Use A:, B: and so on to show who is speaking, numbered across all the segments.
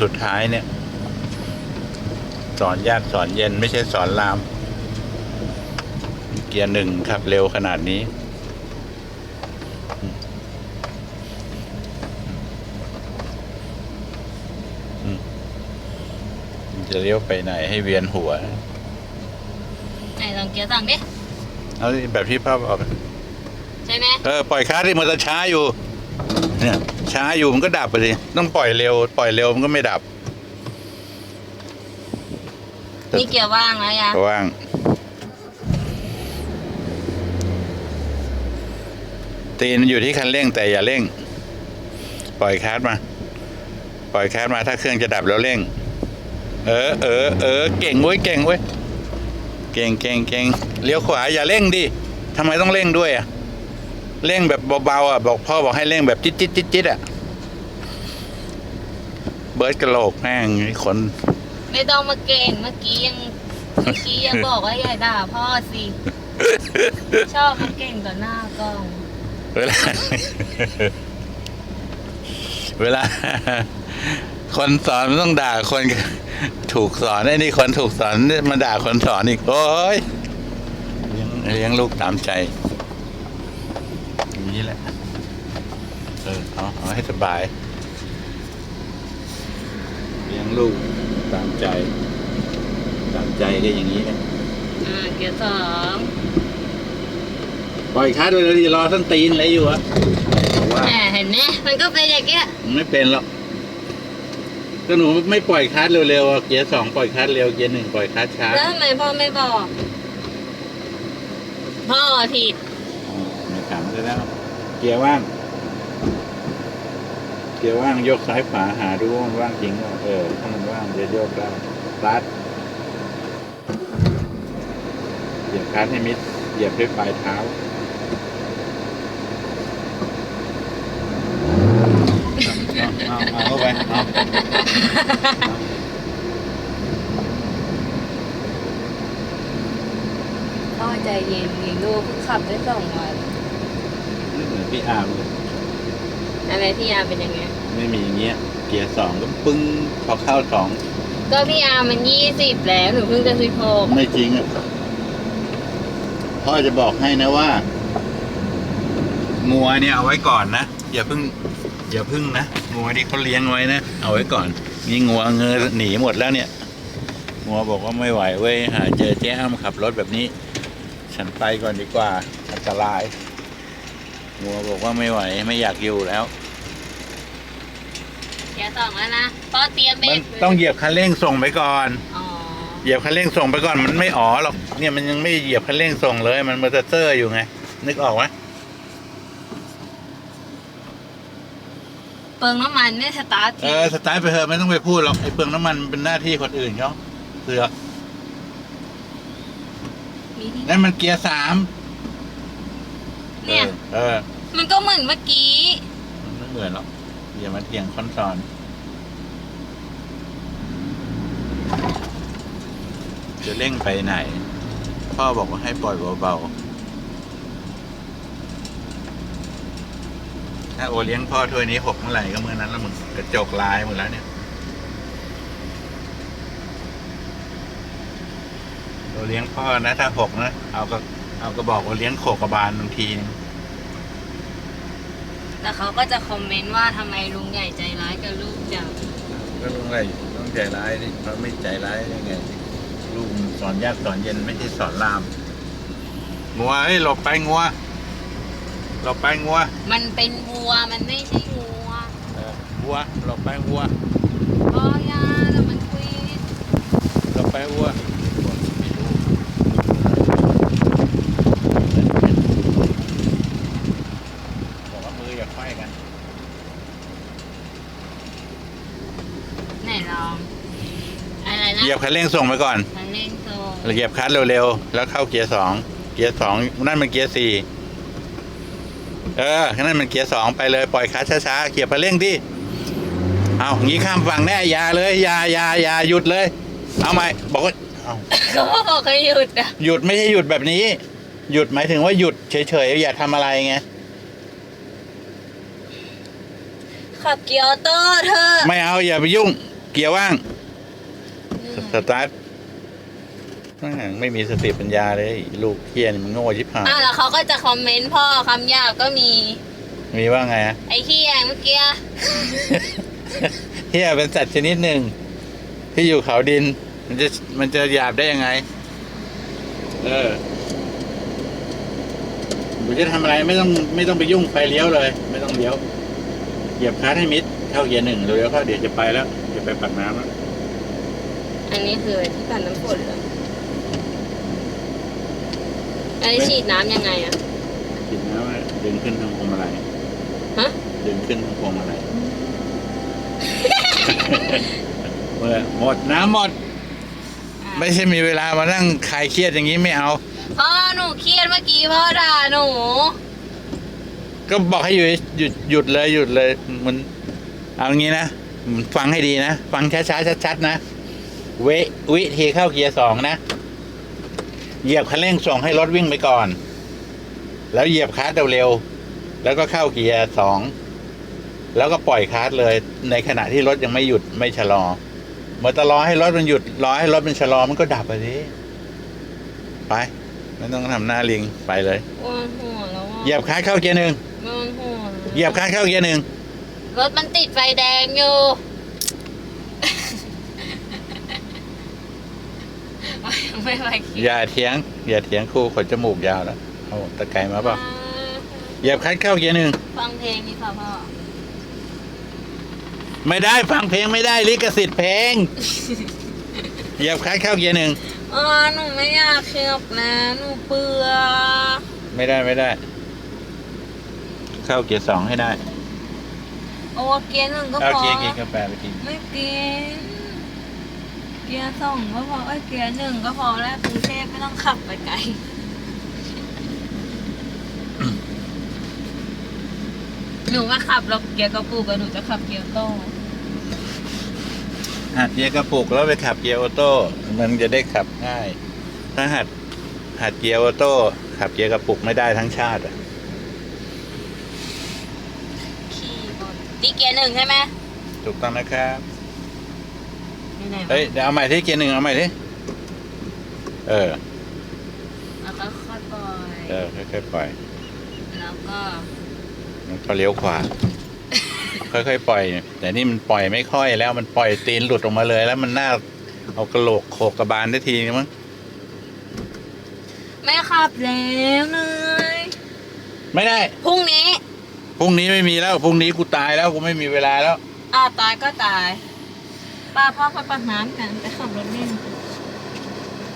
A: สุดท้ายเนี่ย สอนยากสอนเย็นไม่ใช่สอนราม เกียร์หนึ่งขับเร็วขนาดนี้ จะเลี้ยวไปไหนให้เวียนหัว
B: ไหนลองเกียร์สั่งดิ
A: เอาแบบที่พ่อบอก
B: ใช่ไหม
A: เออ ปล่อยคาร์ดที่มันจะช้าอยู่ เนี่ยช้าอยู่มันก็ดับไปสิต้องปล่อยเร็ว ปล่อยเร็วมันก็ไม่ดับ
B: นี่เกียร์ว่างแล้วยะ
A: ว่าง ตีนอยู่ที่คันเร่งแต่อย่าเร่ง ปล่อยคาร์ดมา ปล่อยคาร์ดมาถ้าเครื่องจะดับแล้วเร่ง เออเออเออเก่งเว้ยเก่งเว้ยเก่งเก่งเก่งเลี้ยวขวาอย่าเร่งดิทำไมต้องเร่งด้วยอะ เร่งแบบเบาๆอะบอกพ่อบอกให้เร่งแบบจิ๊ดจิ๊ดจิ๊ดจิ๊ดอะเบิร์ดกระโหลกแม่งไอ้คน
B: ไม่ต้องมาเก่งเมื่อกี้ยังเมื่อกี้ยังบอกว่าอย่าด่าพ่อสิ ชอบมาเก่งต่อหน้ากล้อง
A: เวลา เวลา คนสอนมันต้องด่าคนถูกสอนไอ้นี่คนถูกสอนมาด่าคนสอนอีกโอ้ยเลี้ยงเลี้ยงลูกตามใจ อย่างนี้แหละ เออเอาเอาให้สบายเลี้ยงลูกตามใจ ตามใจก็อย่างนี้แหละ
B: อ่าเกียร์สอง
A: ปล่อยคัดเลยดิรอส้นตีนอะไรอยู่อะว่า
B: แหมเห็นไหมมันก็เป็นอย่างเงี้ย
A: ไม่เป็นหรอกก็หนูไม่ปล่อยคัสเร็วๆอะเกียร์สองปล่อยคัสเร็วเกียร์หนึ่งปล่อยคัสช้า
B: แล้วทำไมพ่อไม่บอก พ่อผิด
A: ไม่ถามได้แล้ว เกียร์ว่าง เกียร์ว่างยกซ้ายขวาหาดูว่ามันว่างจริงว่าเออถ้ามันว่างจะโยกได้รัดเหยียบคัสให้มิดเหยียบด้วยปลายเท้าเอาเอาเอาเข้าไปเอา
B: พ่อใจเย็นนี่ลูกเพิ่งขับได้สองวัน
A: เหมือนพี่อาร์มเลย
B: อะไรที่ยาเป็นยังไง
A: ไม่มีอย่างเงี้ย เกียร์สองก็ปึ้งพอเข้าสอง
B: ก็พี่อาร์มันยี่สิบแล้วหนูเพิ่งจะสิบหก
A: ไม่จริงอะพ่อจะบอกให้นะว่า งัวเนี่ยเอาไว้ก่อนนะ อย่าเพิ่ง อย่าเพิ่งนะ งัวที่เขาเลี้ยงไว้นะ เอาไว้ก่อน นี่งัวเงยหนีหมดแล้วเนี่ย งัวบอกว่าไม่ไหวเว้ยหาเจอเจ๊อ้ำขับรถแบบนี้ ฉันไปก่อนดีกว่า อันตราย งัวบอกว่าไม่ไหวไม่อยากอยู่แล้ว
B: เกียร์สองแล้วนะพ่อเตรียมเบ
A: มัน
B: รก
A: ต้องเหยียบคันเร่งส่งไปก่อน
B: อ๋อ
A: เหยียบคันเร่งส่งไปก่อนมันไม่อ๋อหรอกเนี่ยมันยังไม่เหยียบคันเร่งส่งเลย มันมอเตอร์เตอร์อยู่ไง นึกออกไหม
B: เปิงน้ำมันไม่สตาร์ท
A: เอ
B: ที
A: อสตาร์ทไปเถอะไม่ต้องไปพูดหรอกไอ้เปลืองน้ำมันเป็นหน้าที่คนอื่นเขาเสือก
B: มีที่
A: นั่นมันเกียร์สาม
B: เนี่ย
A: เออ
B: มันก็เหมือนเมื่อกี้
A: มันไม่เหมือนหรอกอย่ามาเถียงคอนสอนจะเร่งไปไหน พ่อบอกว่าให้ปล่อยเบาๆ ถ้าโอเลี้ยงพ่อถ้วยนี้หกเมื่อไหร่ก็เมื่อนั้นแล้วมึงกระจกลายหมดแล้วเนี่ย โอเลี้ยงพ่อนะถ้าหกนะ เอาก็ เอาก็บอกโอเลี้ยงโขกกระบาลบางทีนึง
B: แต่เขาก็จะคอมเมนต์ว่าทำไมลุงใหญ่ใจร้ายกับลูกจัง
A: ก็ลุงไรต้องใจร้ายดิเขาไม่ใจร้ายได้ไงลูกสอนยากสอนเย็นไม่ใช่สอนรามงัวเฮ้ยหลบไปงัวหลบไปงัว
B: มันเป็นวัวมันไม่ใช่งัว
A: เออวัวหลบไปวัว
B: พ่อยาแล้วมันคุย
A: หลบไปวัวบอกว่ามืออย่าไขว้กัน
B: ไหนลอง อะไร นะ
A: เหยียบคันเร่งส่งไปก่อน
B: คันเร่งโซ่
A: เหยียบคลัตช์เร็วๆแล้วเข้าเกียร์สองเกียร์สองนั่นมันเกียร์สี่เออนั่นมันเกียร์สองไปเลยปล่อยคลัตช์ช้าๆเกียร์คันเร่งดิเอางี้ข้ามฝั่งแน่อย่าเลยอย่าอย่าอย่าหยุดเลย เอาใหม่บอกว่าเอา
B: เขาบอกให้หยุดอะ
A: หยุดไม่ใช่หยุดแบบนี้ หยุดหมายถึงว่าหยุดเฉยๆอย่าทำอะไรไง
B: ขับเกียร์ออโต้เธอะ
A: ไม่เอาอย่าไปยุ่ง เกียร์ว่าง
B: อืม
A: สตาร์ทแม่งไม่มีสติปัญญาเลย ลูกเฮียนี่มันโง่ชิบหาย
B: อะแล้วเขาก็จะคอมเมนต์พ่อคำหยาบก็มี
A: มีว่าไงอะ
B: ไอ้เฮียเมื่อกี้
A: เฮียเป็นสัตว์ชนิดหนึ่ง ที่อยู่เขาดิน มันจะมันจะหยาบได้ยังไง เออกูจะทำอะไรไม่ต้องไม่ต้องไปยุ่งไฟเลี้ยวเลย ไม่ต้องเลี้ยวเหยียบคลัตช์ให้มิดเข้าเกียร์หนึ่งเร็วๆเข้าเดี๋ยวจะไปแล้วจะไปปักน้ำแล้ว
B: อันนี้คือที่กันน้ำฝนเหรออันนี้ฉีดน้ำยังไงอะ
A: คิดนะว่าดึงขึ้นทางพวงมาลัย
B: ฮะ
A: ดึงขึ้นทางพวงมาลัยเมื่อหมดน้ำหมด ไม่ใช่มีเวลามานั่งคลายเครียดอย่างนี้ไม่เอา
B: พ่อหนูเครียดเมื่อกี้พ่อด่าหนู
A: ก็บอกให้หยุดหยุดหยุดเลยหยุดเลยมันเอางี้นะ ฟังให้ดีนะ ฟังช้าๆชัดๆนะ เววิธีเข้าเกียร์สองนะ เหยียบคันเร่งส่งให้รถวิ่งไปก่อน แล้วเหยียบคลัตช์เร็วๆแล้วก็เข้าเกียร์สองแล้วก็ปล่อยคลัตช์เลย ในขณะที่รถยังไม่หยุดไม่ชะลอเมื่อตรอให้รถมันหยุดรอให้รถมันชะลอมันก็ดับไปดิไปไม่ต้องทำหน้าลิงไปเลย
B: ปวดหัวแล้วอะ
A: เหยียบคลัตช์เข้าเกียร์หนึ่ง
B: ปวดหัว
A: เหยียบคลัตช์เข้าเกียร์หนึ่ง
B: รถมันติดไฟแดงอยู่ ไม่ไหวคิด
A: อย่าเถียง อย่าเถียงครูขนจมูกยาวแล้วเอาตะไคร้มาเปล่าเหยียบคลัตช์เข้าเกียร์หนึ่ง
B: ฟังเพลงดีกว่าพ่อ
A: ไม่ได้ฟังเพลงไม่ได้ลิขสิทธิ์เพลงเหยียบคลัตช์เข้าเกียร์หนึ่ง
B: อ๋อหนูไม่อยากเคียบนะหนูเบื่อ
A: ไม่ได้ไม่ได้ เข้าเกียร์สองให้ได้
B: โอ้เกียร์หนึ่งก็
A: เข้า
B: พอ
A: เกียร์กินกาแฟไปกิน
B: ไม่กิน เกียร์สองก็พอเอ้ยเกียร์หนึ่งก็พอแล้วกรุงเทพไม่ต้องขับไปไกลหนูว่าขับรถเกียร์กระปุกกับหนูจะขับเกียร์โต้
A: หัดเกียร์กระปุกแล้วไปขับเกียร์ออโต้มันจะได้ขับง่าย ถ้าหัดหัดเกียร์ออโต้ขับเกียร์กระปุกไม่ได้ทั้งชาติอะ
B: ขี่บนนี่เกียร์หนึ่งใช่ไหม
A: ถูกต้องนะครับ
B: อยู่ ไหนวะ
A: เฮ้ยเดี๋ยวเอาใหม่ที่เกียร์หนึ่งเอาใหม่ที่เออ
B: แล้วก็ค่อยปล่อย
A: เออค่อยๆปล่อย
B: แล้วก็
A: มันก็เลี้ยวขวา ค่อยๆปล่อย แต่นี่มันปล่อยไม่ค่อยแล้วมันปล่อยตีนหลุดออกมาเลยแล้วมันน่าเอากระโหลกโขกกระบาลได้ทีนึงมั้ง
B: ไม่ขับแล้วเหนื่อย
A: ไม่ได้
B: พรุ่งนี้
A: พรุ่งนี้ไม่มีแล้วพรุ่งนี้กูตายแล้วกูไม่มีเวลาแล้ว
B: อ่าตายก็ตาย ป้าพ่อไปปักน้ำกันไปขับรถเล่น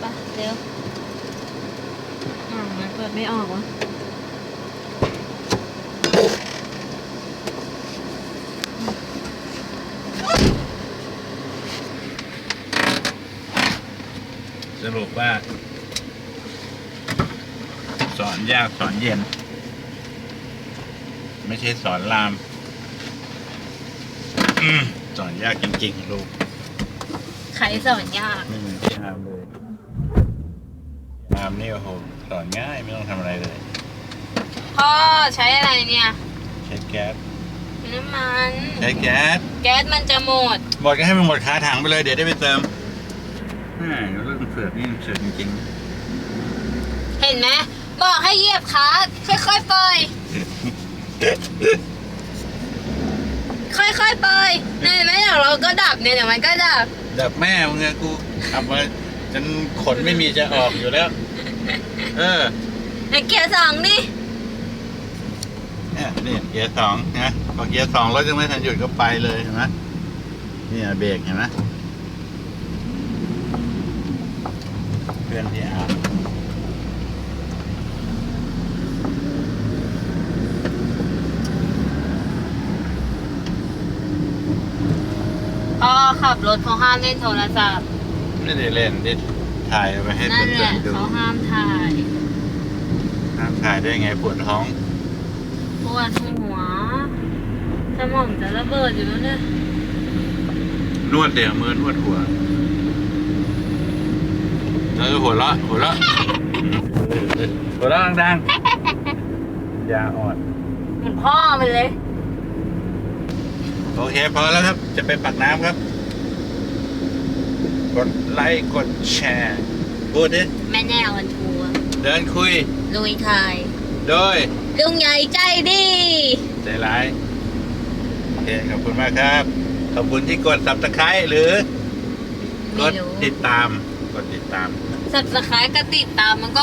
B: ไปเร็วอ่าวมันเปิดไม่ออกวะ
A: สรุปว่า สอนยากสอนเย็น ไม่ใช่สอนราม อืม สอนยากจริงๆลูก
B: ใครสอนยาก
A: ไม่เหมือนที่รามเลยรามนี่โอ้โหสอนง่ายไม่ต้องทำอะไรเลย
B: พ่อใช้อะไรเนี่ย
A: ใช้แก๊ส
B: น้ำมัน
A: ใช้แก๊ส
B: แก๊สมันจะหมด
A: หมดก็ให้มันหมดคาถังไปเลยเดี๋ยวได้ไปเติมแม่เรื่องเสือกนี่เสือกจริง
B: เห็นไหมบอกให้เหยียบคลัสค่อยๆปล่อย ค่อยๆปล่อยเนี่ยเห็นไหมเดี๋ยวเราก็ดับเนี่ยเดี๋ยวมันก็ดับ
A: ๆแบบแม่มึงไงกูขับมาจนขนไม่มีจะออกอยู่แล้ว เออ
B: ไอ้เกียร์สองนี่
A: เนี่ยนี่เกียร์สองนะพอเกียร์สองรถยังไม่ทันหยุดก็ไปเลยเห็นไหมเนี่ยเบรกเห็นไหมเพื่อนที่อาบ
B: พ่อ ขับรถเขาห้ามเล่นโทรศัพท์
A: ไม่ได้เล่นได้ถ่ายเอาไปให้
B: นั่น
A: เพื่
B: แห
A: อน
B: ละ
A: ๆดู
B: เขาห้ามถ่าย
A: ห้ามถ่ายได้ไงปวดท้อง
B: ปวดหัวสมองจะระเบิดอยู่แล้วเนี่ย
A: นวดเดี๋ยวมือนวดหัวเออหัวเราะหัวเราะหัวเราะดังๆอย่าอ่อน
B: เหมือนพ่อมันเลย
A: โอเคพอแล้วครับ จะไปปักน้ำครับ กดไลค์กดแชร์พูดดิ
B: แม่แนววันทัวร์
A: เดินคุย
B: ลุยไทย
A: โดย
B: ลุงใหญ่ใจดี
A: ใจร้ายโอเคขอบคุณมากครับ ขอบคุณที่กด subscribe หรือก
B: ไม่
A: ด
B: รู้
A: ติดตาม กดติดตาม
B: สับสคายก็ติดตามมันก็